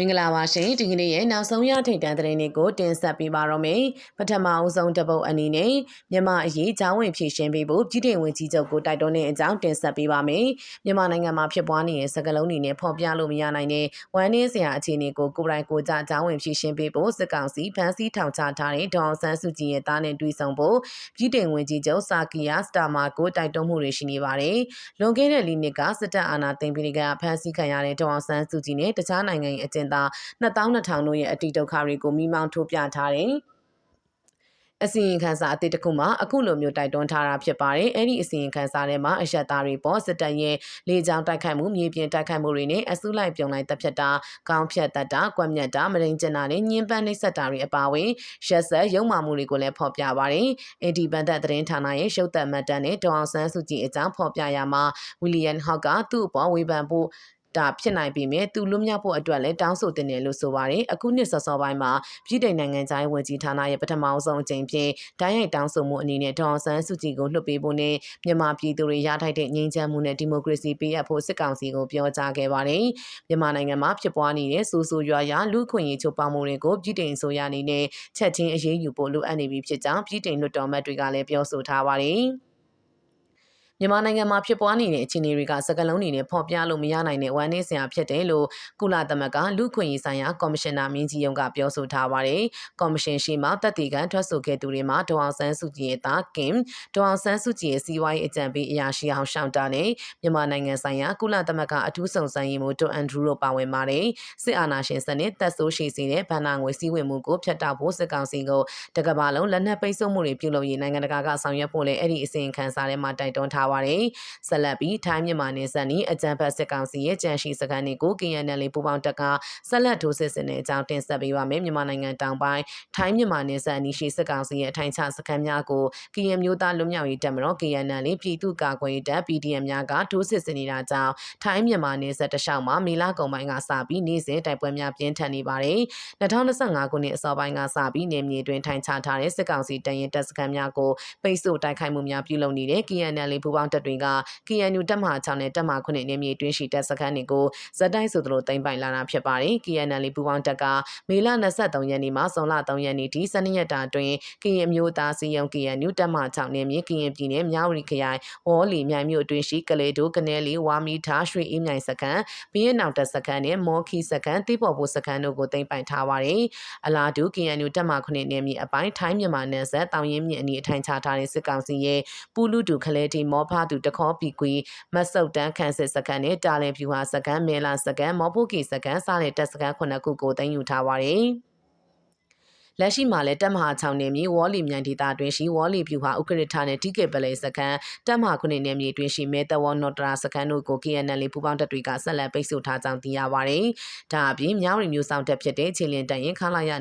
မင်္ဂလာပါရှင်ဒီကနေ့ရဲ့နောက်ဆုံးရထိတ်တန့်သတင်းတွေကိုတင်ဆက်ပေးပါတော့မယ်ပထမအဦးဆုံးတပုတ်အနေနဲ့မြန်မာအရေးချောင်းဝင်ဖြည့်ရှင်းပေးဖို့ပြည်ထောင်ဝင်ကြီးချုပ်ကိုတိုက်တွန်းတဲ့အကြောင်းတင်ဆက်ပေးပါမယ်မြန်မာနိုင်ငံမှာဖြစ်ပွားနေတဲ့စကလုံးတွေနဲ့ဖော်ပြလို့မရနိုင်တဲ့ဝမ်းနည်းစရာအခြေအနေကိုကိုယ်တိုင်ကိုယ်ကြချောင်းဝင်ဖြည့်ရှင်းပေးဖို့စစ်ကောင်စီဖမ်းဆီးထောင်ချထားတဲ့ဒေါအောင်ဆန်းစုကြည်ရဲ့တားနဲ့တွေ့ဆုံဖို့ပြည်ထောင်ဝင်ကြီးချုပ်စာကီယာစတာမာကိုတိုက်တွန်းမှုတွေရှိနေပါတယ်လွန်ခဲ့တဲ့လီနစ်ကစစ်တပ်အာဏာသိမ်းပြီးကဖမ်းဆီးခံရတဲ့ဒေါအောင်ဆန်းစုကြည်နဲ့တခြားနိုင်ငံရဲ့အကျဉ်းသား2200တို့ရဲ့အတိဒုက္ခတွေကိုမိမောင်းထိုးပြထားတယ်အစီရင်ခံစာအသစ်တစ်ခုမှာအခုလိုမျိုးတိုက်တွန်းထားတာဖြစ်ပါတယ်။အဲ့ဒီအစီရင်ခံစာထဲမှာအရက်သားတွေပေါ်စစ်တပ်ရဲ့လေကြောင်းတိုက်ခိုက်မှုမြေပြင်တိုက်ခိုက်မှုတွေနဲ့အစုလိုက်ပြုံလိုက်တပ်ဖြတ်တာကောင်းဖြတ်တတ်တာကွက်မြတ်တာမရင်ကျင်တာနဲ့ညှဉ်းပန်းနှိပ်စက်တာတွေအပါအဝင်ရက်ဆက်ရုံမာမှုတွေကိုလည်းဖော်ပြပါတယ်။အင်ဒီဘန်ဒတ်သတင်းဌာနရဲ့ရှုပ်သက်မှတ်တမ်းနဲ့ဒေါအောင်ဆန်းစုကြည်အကြောင်းဖော်ပြရမှာဝီလီယံဟောက်ကသူ့အပေါ်ဝေဖန်ဖို့ တာဖြစ်နိုင်ပေမဲ့သူလွတ်မြောက်ဖို့အတွက်လည်းတောင်းဆိုတင်တယ်လို့ဆိုပါတယ်အခုနှစ်စောစောပိုင်းမှာပြည်ထောင်နိုင်ငံသားရေးဝန်ကြီးဌာနရဲ့ပထမဆုံးအကြိမ်ဖြင့်ဓာတ်ရိုက်တောင်းဆိုမှုအနေနဲ့ဒေါ်ဆန်းစုကြည်ကိုလွှတ်ပေးဖို့နဲ့မြန်မာပြည်သူတွေရထိုက်တဲ့ငြိမ်းချမ်းမှုနဲ့ဒီမိုကရေစီပေးအပ်ဖို့စစ်ကောင်စီကိုပြောကြားခဲ့ပါတယ်မြန်မာနိုင်ငံမှာဖြစ်ပွားနေတဲ့စူးစူရွာရွာလူခွင့်ရေးချုပ်ပေါင်းမှုတွေကိုပြည်ထောင်ဆိုရအနေနဲ့ချက်ချင်းအရေးယူဖို့လိုအပ်နေပြီဖြစ်ကြောင်းပြည်ထောင်လွှတ်တော်မှတ်တွေကလည်းပြောဆိုထားပါတယ် မြန်မာနိုင်ငံမှာဖြစ်ပွားနေတဲ့အခြေအနေတွေကစကလုံးတွေနဲ့ဖော်ပြလို့မရနိုင်တဲ့ဝမ်းနည်းစရာဖြစ်တယ်လို့ကုလသမဂ္ဂလူ့ခွင့်ရေးဆိုင်ရာကော်မရှင်နာမင်းကြီးရုံးကပြောဆိုထားပါတယ်။ကော်မရှင်ရှိမှတပ်တီကန်ထွက်ဆိုခဲ့သူတွေမှာဒေါအောင်ဆန်းစုကြည်ရဲ့သားကင်ဒေါအောင်ဆန်းစုကြည်ရဲ့စီးပွားရေးအကြံပေးအရာရှိအောင်ရှောင်းတာနဲ့မြန်မာနိုင်ငံဆိုင်ရာကုလသမဂ္ဂအထူးဆောင်ဆန်းရေးမှူးဒိုအန်ဒရူတို့ပါဝင်ပါတယ်။စစ်အာဏာရှင်စနစ်တပ်ဆိုးရှိစေတဲ့ဗန္နာငွေစည်းဝေမှုကိုဖျက်တောက်ဖို့စစ်ကောင်စီကိုတကဘာလုံးလက်နက်ပိတ်ဆို့မှုတွေပြုလုပ်ရေးနိုင်ငံတကာကဆောင်ရွက်ဖို့လည်းအဲ့ဒီအစီအခံစာထဲမှာတိုက်တွန်းထားပါတယ်။ဆက်လက်ပြီးထိုင်းမြန်မာနယ်စပ်နီးအကြံဖတ်စစ်ကောင်စီရဲ့ကြံရှိစခန်းတွေကို KNL ပူပေါင်းတက်ကဆက်လက်ထိုးစစ်ဆင်တဲ့အကြောင်းတင်ဆက်ပေးပါမယ်မြန်မာနိုင်ငံတောင်ပိုင်းထိုင်းမြန်မာနယ်စပ်နီးရှိစစ်ကောင်စီရဲ့အထိုင်ချစခန်းများကို KN မျိုးသားလွတ်မြောက်ရေးတပ်မတော် KNL ပြည်သူ့ကာကွယ်ရေးတပ် PDM များကထိုးစစ်ဆင်နေတာကြောင့်ထိုင်းမြန်မာနယ်စပ်တလျှောက်မှာမေလကုံပိုင်းကစပြီးနေ့စဉ်တိုက်ပွဲများပြင်းထန်နေပါတယ်2025ခုနှစ်အစောပိုင်းကစပြီးနေမြေတွင်ထိုင်ချထားတဲ့စစ်ကောင်စီတရင်တပ်စခန်းများကိုပိတ်ဆို့တိုက်ခိုက်မှုများပြုလုပ်နေတဲ့ KNL ပူပေါင်းတပ်တွေက KNU တပ်မဟာ6နဲ့တပ်မဟာ9နေမြေတွင်းရှိတပ်စခန်းတွေကိုဇက်တိုက်ဆိုသလိုတင်ပိုင်လာတာဖြစ်ပါတယ်။ KNL ပူပေါင်းတပ်ကမေလ23ရက်နေ့မှဇွန်လ3ရက်နေ့ထိ12ရက်တာအတွင်းကရင်မျိုးသားစီယုံ KNU တပ်မဟာ6နေမြေကရင်ပြည်နယ်မြဝတီခရိုင်ဝေါ်လီမြိုင်မြို့အတွင်းရှိကလေးတို့ကနေလီဝါမီထားရွှေအေးမြိုင်စခန်းဘင်းရနောင်တပ်စခန်းနဲ့မော်ခီစခန်းတိပေါ်ဖို့စခန်းတို့ကိုတင်ပိုင်ထားပါတယ်။အလားတူ KNU တပ်မဟာ9နေမြေအပိုင်းထိုင်းမြန်မာနယ်စပ်တောင်ရင်းမြစ်အနီးအထိုင်ချထားတဲ့စစ်ကောင်စီရဲ့ပူလူတူခလဲတီမောဖာတူတခေါပီကွီမဆုတ်တန်းခန့်စစ်စကန်နဲ့တာလင်ဖြူဟာစကန်မဲလာစကန်မော်ဖိုကီစကန်စတဲ့တပ်စကန်ခုနှစ်ခုကိုတင်ယူထားပါတယ်။ လက်ရှိမှာလည်းတက်မဟာ6နယ်မြေဝေါ်လီမြိုင်ဒေသအတွင်းရှိဝေါ်လီပြူဟာဥက္ကဋ္ဌနဲ့တီကေပလေစခန်းတက်မဟာ9နယ်မြေအတွင်းရှိမဲတဝေါ်နော်တရာစခန်းတို့ကို KNL ပူပေါင်းတပ်တွေကဆက်လက်ပိတ်ဆို့ထားကြောင်းသိရပါတယ်။ဒါအပြင်မြောက်ရီမျိုးဆောင်တပ်ဖြစ်တဲ့ခြေလင်တန်ရင်ခလာရ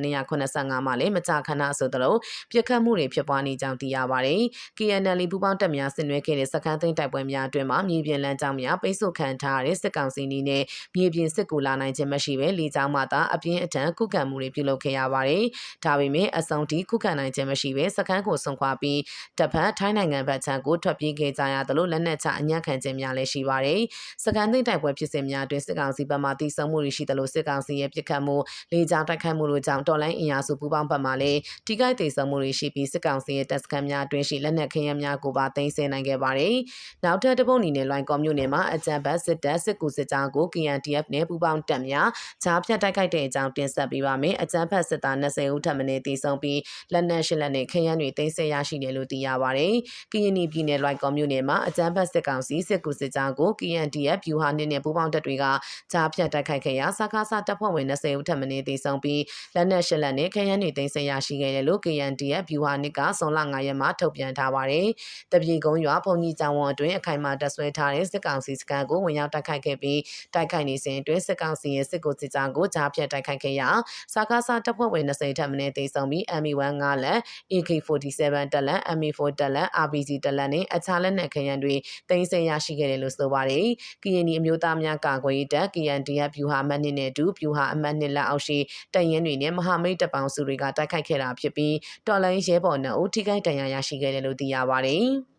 285မှာလည်းမကြာခဏဆိုသလိုပြစ်ခတ်မှုတွေဖြစ်ပွားနေကြောင်းသိရပါတယ်။ KNL ပူပေါင်းတပ်များဆင်နွှဲခဲ့တဲ့စခန်းသိမ်းတိုက်ပွဲများအတွင်းမှာမြေပြင်လမ်းကြောင်းများပိတ်ဆို့ခံထားရတဲ့စစ်ကောင်စီနေနဲ့မြေပြင်စစ်ကူလာနိုင်ခြင်းမရှိဘဲလေကြောင်းမှသာအပြင်းအထန်ခုခံမှုတွေပြုလုပ်ခဲ့ရပါတယ်။ဒါပေမဲ့အစုံထိခုခံနိုင်ခြင်းမရှိဘဲစခန်းကိုဆွန့်ခွာပြီးတပ်ဖက်ထိုင်းနိုင်ငံဘက်ခြမ်းကိုထွက်ပြေးခဲ့ကြရသလိုလက်နက်ချအညံ့ခံခြင်းများလည်းရှိပါတယ်။စခန်းသိမ်းတိုက်ပွဲဖြစ်စဉ်များအတွင်းစစ်ကောင်စီဘက်မှတိစုံမှုတွေရှိသလိုစစ်ကောင်စီရဲ့ပြစ်ခတ်မှုလေကြောင်းတိုက်ခိုက်မှုတို့ကြောင့်တော်လိုင်းအင်အားစုပူးပေါင်းဘက်မှလည်းထိခိုက်ဒေဆုံးမှုတွေရှိပြီးစစ်ကောင်စီရဲ့တပ်စခန်းများအတွင်းရှိလက်နက်ခဲယမ်းများကိုပါသိမ်းဆည်းနိုင်ခဲ့ပါတယ်။နောက်ထပ်တပုတ်အနေနဲ့လိုင်းကော်မြို့နယ်မှာအကြံဘတ်စစ်တပ်စစ်ကူစစ်ကြောင်းကို KNTF နဲ့ပူးပေါင်းတပ်များဂျားဖြတ်တိုက်ခိုက်တဲ့အကြောင်းတင်ဆက်ပေးပါမယ်။အကြံဘတ်စစ်သား20ဦးထပ်မံတည်ဆုံပြီးလက်နက်ရှစ်လက်နဲ့ခရမ်းတွေတင်ဆက်ရရှိတယ်လို့သိရပါတယ်။ကရင်ပြည်နယ်လွိုက်ကော်မြို့နယ်မှာအကြမ်းဖက်စစ်ကောင်စီစစ်ကူစစ်ကြောင်းကို KNDF ဗျူဟာနဲ့ပူးပေါင်းတပ်တွေကကြားဖြတ်တိုက်ခိုက်ခဲ့ရာစကားစတပ်ဖွဲ့ဝင်20ဦးထပ်မံတည်ဆုံပြီးလက်နက်ရှစ်လက်နဲ့ခရမ်းတွေတင်ဆက်ရရှိခဲ့တယ်လို့ KNDF ဗျူဟာနစ်ကဇွန်လ9ရက်မှာထုတ်ပြန်ထားပါတယ်။တပြေကုန်းရွာဘုံကြီးကျောင်းဝအတွင်းအခိုင်အမာတပ်ဆွဲထားတဲ့စစ်ကောင်စီစခန်းကိုဝင်ရောက်တိုက်ခိုက်ခဲ့ပြီးတိုက်ခိုက်နေစဉ်အတွင်းစစ်ကောင်စီရဲ့စစ်ကူစစ်ကြောင်းကိုကြားဖြတ်တိုက်ခိုက်ခဲ့ရာစကားစတပ်ဖွဲ့ဝင်20ထပ်မံတည်ဆုံပြီး ME1 9လက် AK47 တက်လက် MA4 တက်လက် RPG တက်လက်နဲ့အခြားလက်နက်ခဲယမ်းတွေတင်ဆက်ရရှိခဲ့တယ်လို့ဆိုပါတယ်။ KNY အမျိုးသားများကာကွယ်ရေးတပ် KNDF ဗျူဟာအမှတ်2နဲ့အတူ ဗျူဟာအမှတ်2လက်အောက်ရှိတရင်တွေနဲ့ မဟာမိတ်တပ်ပေါင်းစုတွေက တိုက်ခိုက်ခဲ့တာဖြစ်ပြီး တော်လိုင်းရဲဘော်နှုတ်ထိခိုက်ဒဏ်ရာရရှိခဲ့တယ်လို့ သိရပါတယ်။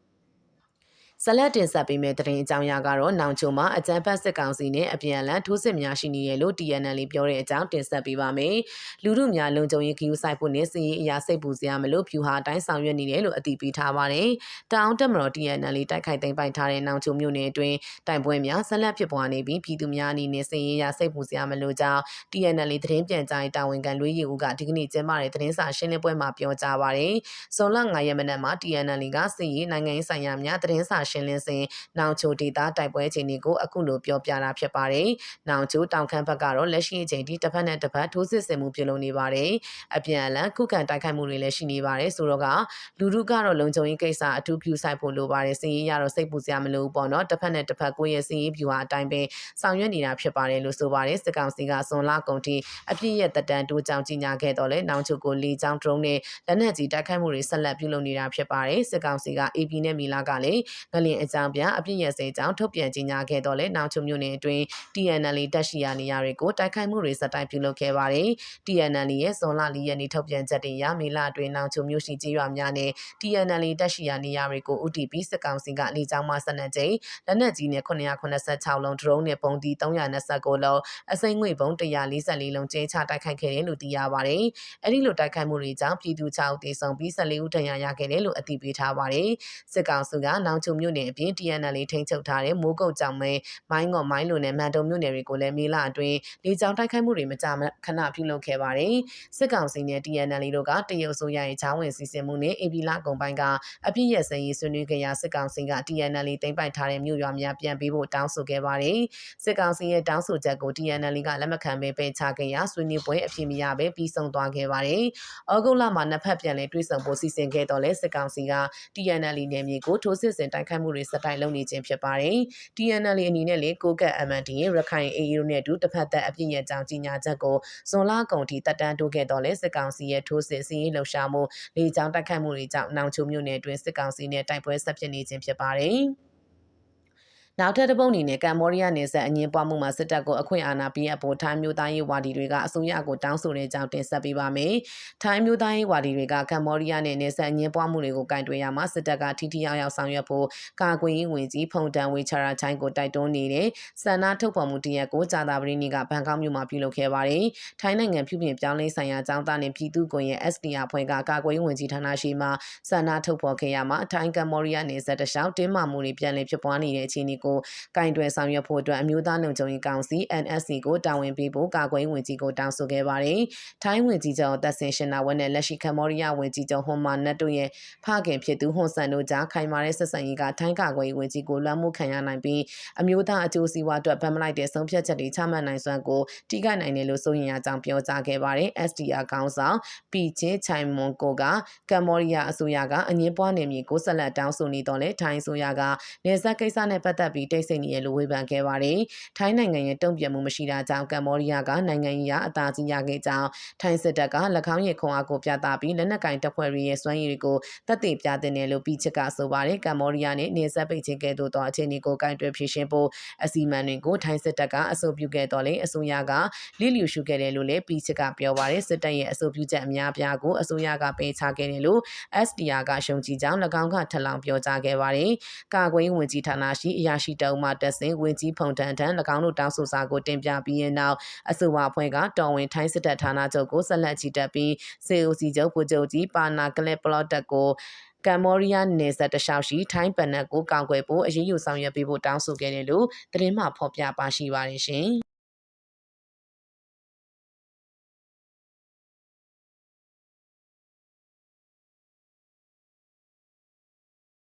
ဇလက်တင်ဆက်ပေးမယ့်သတင်းအကြောင်းအရာကတော့နောင်ချုံမှာအကြမ်းဖက်စစ်ကောင်စီနဲ့အပြန်အလှန်ထိုးစစ်များရှိနေတယ်လို့ TNL ပြောတဲ့အကြောင်းတင်ဆက်ပေးပါမယ်။လူမှုများလုံခြုံရေးခ ्यू ဆိုင်ဖို့နဲ့စီရေးအရာစိတ်ပူစရာမလို့ဖြူဟာအတိုင်းဆောင်ရွက်နေတယ်လို့အတည်ပြုထားပါတယ်။တောင်တက်မတော် TNL တိုက်ခိုက်သိမ်းပိုက်ထားတဲ့နောင်ချုံမြို့နယ်အတွင်းတိုင်ပွဲများဇလက်ဖြစ်ပွားနေပြီးပြည်သူများအနေနဲ့စီရေးအရာစိတ်ပူစရာမလို့ကြောင်း TNL သတင်းပြန်ကြားရေးတာဝန်ခံလွေးရီဦးကဒီကနေ့ကျင်းပတဲ့သတင်းစာရှင်းလင်းပွဲမှာပြောကြားပါတယ်။ဇွန်လ9ရက်နေ့မှာ TNL ကစီရေးနိုင်ငံရေးဆိုင်ရာများသတင်းစာရှင်းလင်းစဉ်နောင်ချိုဒေတာတိုက်ပွဲအခြေအနေကိုအခုလိုပြောပြတာဖြစ်ပါတယ်။နောင်ချိုတောင်ခမ်းဘက်ကတော့လက်ရှိအချိန်ထိတစ်ဖက်နဲ့တစ်ဖက်ထိုးစစ်ဆင်မှုပြုလုပ်နေပါတယ်။အပြန်အလှန်ခုခံတိုက်ခိုက်မှုတွေလည်းရှိနေပါတယ်ဆိုတော့ကလူလူကတော့လုံခြုံရေးကိစ္စအထူးပြုဆိုင်ဖို့လိုပါတယ်။စီရေးရတော့စိတ်ပူစရာမလိုဘူးပေါ့နော်။တစ်ဖက်နဲ့တစ်ဖက်ကိုယ့်ရဲ့စီရေးဖြူဟာအတိုင်းပဲဆောင်ရွက်နေတာဖြစ်ပါတယ်လို့ဆိုပါတယ်။စစ်ကောင်စီကဇွန်လကုန်ထိအပြည့်ရဲ့တက်တန်တိုးကြောင်ကြီးညာခဲ့တော့လဲနောင်ချိုကိုလေကြောင်း drone နဲ့လက်နက်ကြီးတိုက်ခိုက်မှုတွေဆက်လက်ပြုလုပ်နေတာဖြစ်ပါတယ်။စစ်ကောင်စီက AP နဲ့မီလာကလည်းငလျင်အကြောင်းပြအပြည့်ရဲ့စေကြောင်းထုတ်ပြန်ကြေညာခဲ့တော့လဲနောင်ချုံမြို့နယ်အတွင်း TNL တက်ရှိရာနေရာတွေကိုတိုက်ခိုက်မှုတွေစတိုင်ပြုလုပ်ခဲ့ပါတယ်။ TNL ရဲ့ဇွန်လ၄ရက်နေ့ထုတ်ပြန်ချက်တွေအရမေလအတွင်းနောင်ချုံမြို့ရှိကြေးရွာများနဲ့ TNL တက်ရှိရာနေရာတွေကို UTP စစ်ကောင်စီကလေကြောင်းမှ12ကြိမ်လက်နက်ကြီးနဲ့986လုံး drone နဲ့ပုံတီ329လုံးအစိမ့်ငွေပုံ144လုံးကျဲချတိုက်ခိုက်ခဲ့တယ်လို့သိရပါတယ်။အဲဒီလိုတိုက်ခိုက်မှုတွေကြောင့်ပြည်သူ6ဦးသေဆုံးပြီး14ဦးဒဏ်ရာရခဲ့တယ်လို့အတည်ပြုထားပါတယ်။စစ်ကောင်စီကနောင်ချုံမြို့နယ်အပြင် TNL ထိန်းချုပ်ထားတဲ့မိုးကုတ်ကြောင်မဲမိုင်းငေါ်မိုင်းလိုနဲ့မန်တုံမြို့နယ်တွေကိုလည်းမေလအတွင်းလေကြောင်းတိုက်ခိုက်မှုတွေမကြာခဏပြုလုပ်ခဲ့ပါတယ်။စစ်ကောင်စီနဲ့ TNL တို့ကတရုတ်ဆိုရရဲ့ချောင်းဝင်စီစဉ်မှုနဲ့ AB လကုန်ပိုင်းကအပြည့်ရစရေးဆွေးနွေးခဲ့ရာစစ်ကောင်စီက TNL သိမ်းပိုက်ထားတဲ့မြို့ရွာများပြန်ပေးဖို့တောင်းဆိုခဲ့ပါတယ်။စစ်ကောင်စီရဲ့တောင်းဆိုချက်ကို TNL ကလက်မခံဘဲပယ်ချခဲ့ရာဆွေးနွေးပွဲအဖြစ်မရဘဲပြီးဆုံးသွားခဲ့ပါတယ်။ဩဂုတ်လမှာနှစ်ဖက်ပြန်လည်တွေ့ဆုံဖို့စီစဉ်ခဲ့တော့လဲစစ်ကောင်စီက TNL နယ်မြေကိုထိုးစစ်ဆင်တိုက်ခိုက်မှုတွေစတိုင်လုပ်နေခြင်းဖြစ်ပါတယ်။ TNL အနေနဲ့လေကိုကတ် MND ရခိုင် AA တို့နဲ့အတူတစ်ဖက်သက်အပြည့်ရဲ့ကြောင်းကြီးညာချက်ကိုဇွန်လကုန်ထိတက်တန်းတိုးခဲ့တော့လဲစစ်ကောင်စီရဲ့ထိုးစစ်စီးရေးလှုပ်ရှားမှုလေကြောင်းတိုက်ခိုက်မှုတွေကြောင့်နောင်ချိုမြို့နယ်အတွင်းစစ်ကောင်စီနဲ့တိုက်ပွဲဆက်ဖြစ်နေခြင်းဖြစ်ပါတယ်။ နောက်ထပ်တစ်ပုတ်အနေနဲ့ကမ္ဘောဒီးယားနယ်စပ်အငင်းပွားမှုမှာစစ်တပ်ကိုအခွင့်အာဏာပေးအပ်ဖို့ထိုင်းမျိုးသားရေးဝါဒီတွေကအစိုးရကိုတောင်းဆိုတဲ့အကြောင်းတင်ဆက်ပေးပါမယ်။ထိုင်းမျိုးသားရေးဝါဒီတွေကကမ္ဘောဒီးယားနဲ့နယ်စပ်အငင်းပွားမှုတွေကိုကင်တွယ်ရမှာစစ်တပ်ကထိထိရောက်ရောက်ဆောင်ရွက်ဖို့ကာကွယ်ရေးဝန်ကြီးဖုန်တန်ဝေချရာချိုင်းကိုတိုက်တွန်းနေတဲ့စန္ဒထုတ်ဖော်မှုတရက်ကိုကြာသာပတင်းနေ့ကဘန်ကောက်မြို့မှာပြုလုပ်ခဲ့ပါတယ်။ထိုင်းနိုင်ငံပြုပြင်ပြောင်းလဲဆိုင်ရာအကြောင်းသားနဲ့ပြည်သူ့ကွန်ရဲ့ SDR ဖွဲ့ကကာကွယ်ရေးဝန်ကြီးဌာနရှိမှစန္ဒထုတ်ဖော်ခဲ့ရမှာထိုင်းကမ္ဘောဒီးယားနယ်စပ်တလျှောက်တင်းမာမှုတွေပြန်လည်ဖြစ်ပွားနေတဲ့အခြေအနေကိုကင်တွယ်ဆောင်ရွက်ဖို့အတွက်အမျိုးသားလုံခြုံရေးကောင်စီ NSC ကိုတာဝန်ပေးဖို့ကာကွယ်ရေးဝန်ကြီးကိုတောင်းဆိုခဲ့ပါတယ်။ထိုင်းဝန်ကြီးချုပ်သက်စင်ရှင်နာဝက်နဲ့လက်ရှိကမ္ဘောဒီးယားဝန်ကြီးချုပ်ဟွန်မာနတ်တို့ရဲ့ဖခင်ဖြစ်သူဟွန်ဆန်တို့ကြားခိုင်မာတဲ့ဆက်ဆံရေးကထိုင်းကာကွယ်ရေးဝန်ကြီးကိုလွှမ်းမိုးခံရနိုင်ပြီးအမျိုးသားအကျိုးစီးပွားအတွက်ဗတ်မလိုက်တဲ့ဆုံးဖြတ်ချက်တွေချမှတ်နိုင်စွမ်းကိုထိခိုက်နိုင်တယ်လို့ဆိုရင်အကြောင်းပြောကြားခဲ့ပါတယ်။ SDR ခေါင်းဆောင်ပီချေချိုင်မွန်ကိုကကမ္ဘောဒီးယားအစိုးရကအငင်းပွားနေမြေကိုဆက်လက်တောင်းဆိုနေတော့လေထိုင်းအစိုးရကနေဆက်ကိစ္စနဲ့ပတ်သက်ပြီးတိတ်ဆိတ်နေရလို့ဝေဖန်ခဲ့ပါတယ်။ထိုင်းနိုင်ငံရဲ့တုံ့ပြန်မှုမရှိတာကြောင့်ကမ္ဘောဒီးယားကနိုင်ငံရေးအသာစီးရခဲ့ကြောင်းထိုင်းစစ်တပ်က၎င်းရဲ့ခွန်အားကိုပြသပြီးလက်နက်ကင်တပ်ဖွဲ့တွေရဲ့စွမ်းရည်တွေကိုတပ်သိပြတဲ့နယ်လို့ပြီးချက်ကဆိုပါတယ်။ကမ္ဘောဒီးယားနဲ့နေဆက်ပိတ်ချင်းကဲ့သို့သောအခြေအနေကိုကင်တွယ်ဖြေရှင်းဖို့အစီအမံတွေကိုထိုင်းစစ်တပ်ကအဆိုပြုခဲ့တော်လေအစိုးရကလိလျူရှုခဲ့တယ်လို့လည်းပြီးချက်ကပြောပါတယ်။စစ်တပ်ရဲ့အဆိုပြုချက်အများပြားကိုအစိုးရကပယ်ချခဲ့တယ်လို့ SDR ကရှုံချကြောင်း၎င်းကထပ်လောင်းပြောကြားခဲ့ပါတယ်။ကာကွယ်ရေးဝန်ကြီးဌာနရှိအရာရှိတအုပ်မှတက်ဆင်ဝန်ကြီးဖုန်တန်ထံ၎င်းတို့တောင်းဆိုစာကိုတင်ပြပြီးရင်နောက်အဆိုပါအဖွဲ့ကတော်ဝင်ထိုင်းစစ်တပ်ဌာနချုပ်ကိုဆက်လက်ချီတက်ပြီးစေအိုစီချုပ်ဗိုလ်ချုပ်ကြီးပါနာကလစ်ပလော့တက်ကိုကမ္ဘောဒီးယားနယ်စပ်တလျှောက်ရှိထိုင်းပန်နက်ကိုကောင်းကွယ်ဖို့အရေးယူဆောင်ရွက်ပေးဖို့တောင်းဆိုခဲ့တယ်လို့သတင်းမှဖော်ပြပါရှိပါတယ်ရှင်။